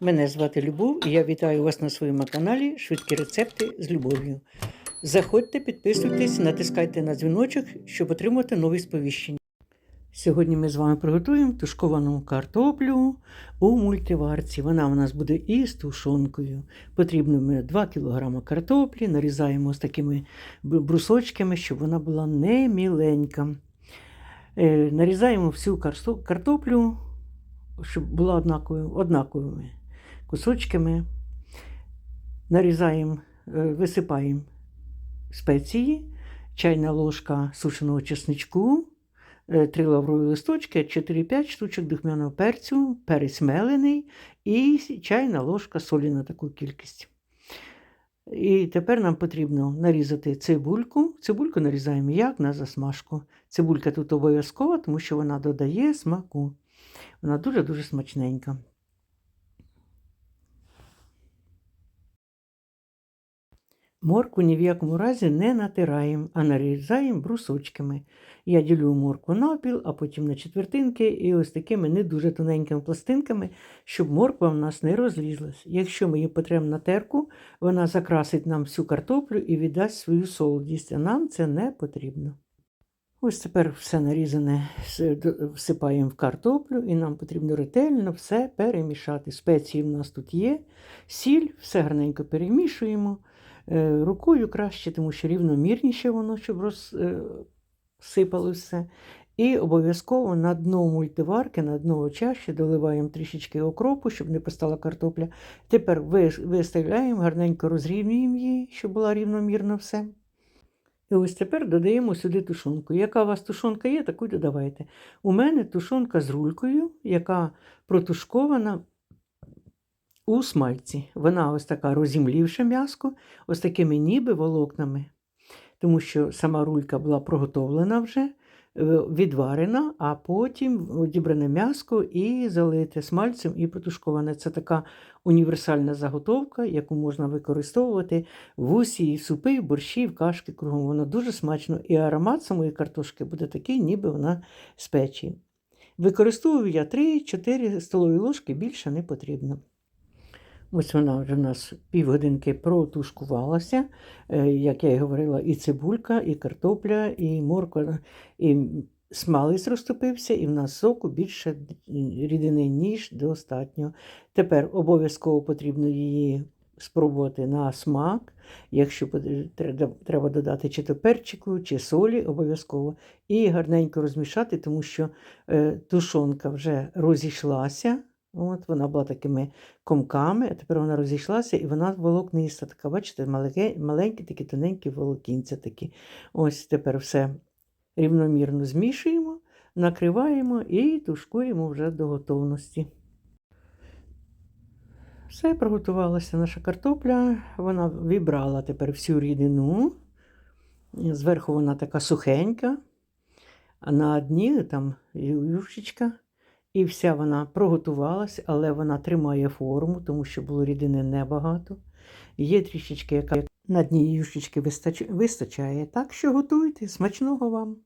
Мене звати Любов і я вітаю вас на своєму каналі Швидкі рецепти з любов'ю. Заходьте, підписуйтесь, натискайте на дзвіночок, щоб отримати нові сповіщення. Сьогодні ми з вами приготуємо тушковану картоплю у мультиварці. Вона у нас буде із тушонкою. Потрібно ми 2 кг картоплі, нарізаємо з такими брусочками, щоб вона була не міленька. Е, нарізаємо всю картоплю, щоб була однаковою, однаковими кусочками. Нарізаємо, е, висипаємо спеції, чайна ложка сушеного чесничку, 3 лаврові листочки, 4-5 штучок духмяного перцю, перець мелений і чайна ложка солі на таку кількість. І тепер нам потрібно нарізати цибульку. Цибульку нарізаємо як на засмажку. Цибулька тут обов'язкова, тому що вона додає смаку. Вона дуже-дуже смачненька. Морку ні в якому разі не натираємо, а нарізаємо брусочками. Я ділю морку навпіл, а потім на четвертинки і ось такими не дуже тоненькими пластинками, щоб морква в нас не розлізлась. Якщо ми її потремо на терку, вона закрасить нам всю картоплю і віддасть свою солодість, а нам це не потрібно. Ось тепер все нарізане всипаємо в картоплю, і нам потрібно ретельно все перемішати. Спеції в нас тут є, сіль, все гарненько перемішуємо. Е, Рукою краще, тому що рівномірніше воно, щоб розсипалося все. І обов'язково на дно мультиварки, на дно чаші доливаємо трішечки окропу, щоб не постала картопля. Тепер виставляємо, гарненько розрівнюємо її, щоб було рівномірно все. І ось тепер додаємо сюди тушонку. Яка у вас тушонка є, таку додавайте. У мене тушонка з рулькою, яка протушкована у смальці. Вона ось така розімлівша м'яско, ось такими ніби волокнами. Тому що сама рулька була проготовлена вже, е, відварена, а потім одібране м'яско і залите смальцем і протушковане. Це така універсальна заготовка, яку можна використовувати в усі супи, борщі, в кашки кругом. Воно дуже смачно. І аромат самої картошки буде такий, ніби вона з печі. Використовую я 3-4 столові ложки, більше не потрібно. Ось вона вже в нас півгодинки протушкувалася. Е, Як я і говорила, і цибулька, і картопля, і морква, і смалець розтопився, і в нас соку більше рідини, ніж достатньо. Тепер обов'язково потрібно її спробувати на смак. Якщо треба- треба додати чи то перчику, чи солі, обов'язково. І гарненько розмішати, тому що е, тушонка вже розійшлася. От, вона була такими комками, а тепер вона розійшлася і вона волокниста. Така, бачите, маленькі, такі тоненькі волокінця такі. Ось тепер все рівномірно змішуємо, накриваємо і тушкуємо вже до готовності. Все, приготувалася наша картопля. Вона вібрала тепер всю рідину. Зверху вона така сухенька, а на дні там юшечка. І вся вона проготувалась, але вона тримає форму, тому що було рідини небагато. Є трішечки, яка на дні юшечки вистач- вистачає. Так що готуйте, смачного вам!